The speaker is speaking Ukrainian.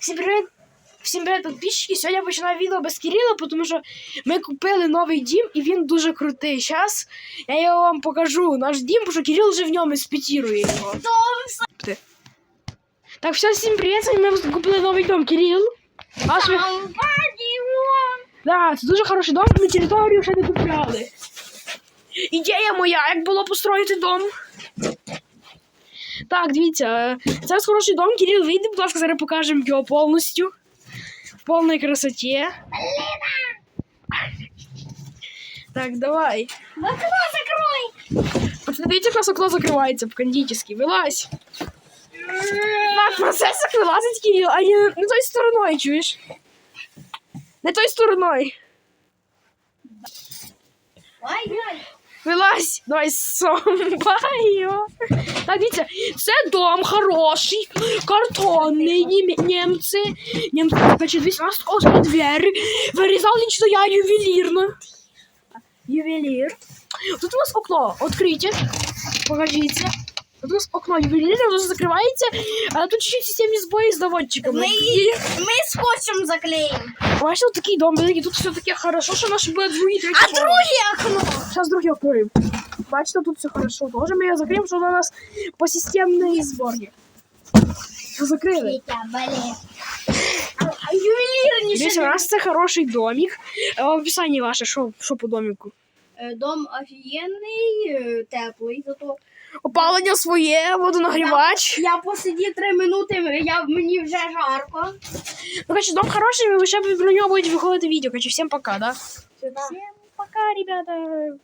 Всім привіт! Всім привіт, підписчики! Сьогодні я починаю відео без Кирила, тому що ми купили новий дім і він дуже крутий. Зараз я його вам покажу. Наш дім, тому що Кирил вже в ньому спітірує його. Ти. Так, все, всім привіт! Ми купили новий дом, Кирил. Аж ви... Да, це дуже хороший дом, ми територію ще не купляли. Ідея моя, як було построїти дом. Так, дивіться, е, це ось хороший дом. Кирил, вийди, будь ласка, зараз покажемо його повністю. В повній красоті. Так, давай. Окно закрой! Пацаны, видите, как у нас окно закрывается по-кондитерски? Вылазь. Так, процесс вылазить, Кирилл, а не, не той стороной, чуешь? Не той стороной. Ай-яй! Вилазь, давай сомбаю. Так, дивіться, це дом хороший, картонний, нім- німці. Німці, значить, дивіться, у двері. Вирізав лично я ювелірно. Ювелір. Тут у нас окно відкрите. Покажіть. Тут у нас окно ювелірне, воно закривається, а тут чуть-чуть системні збої з доводчиками. Ми, її- ми скотчем заклеїмо. Бачите, от такий дом великий, тут все таке хорошо, що наш буде другий, третій. А поверх. друге окно? Сейчас другий откроем. Бачите, тут все хорошо. Тоже мы ее закроем, что у нас по системной сборке. Закрыли. Вітя, блін. А ювелірніше. Здесь у нас це хороший домик. Э, В описании ваше, що, що по домику. Е, Дом офігенний, е, теплий, зато Опалення своє, водонагрівач. я посидів три минути, я, мені вже жарко. Ну, короче, дом хороший, ви ще про нього будете виходити відео. Короче, всім пока, да? Всім Всем пока, ребята.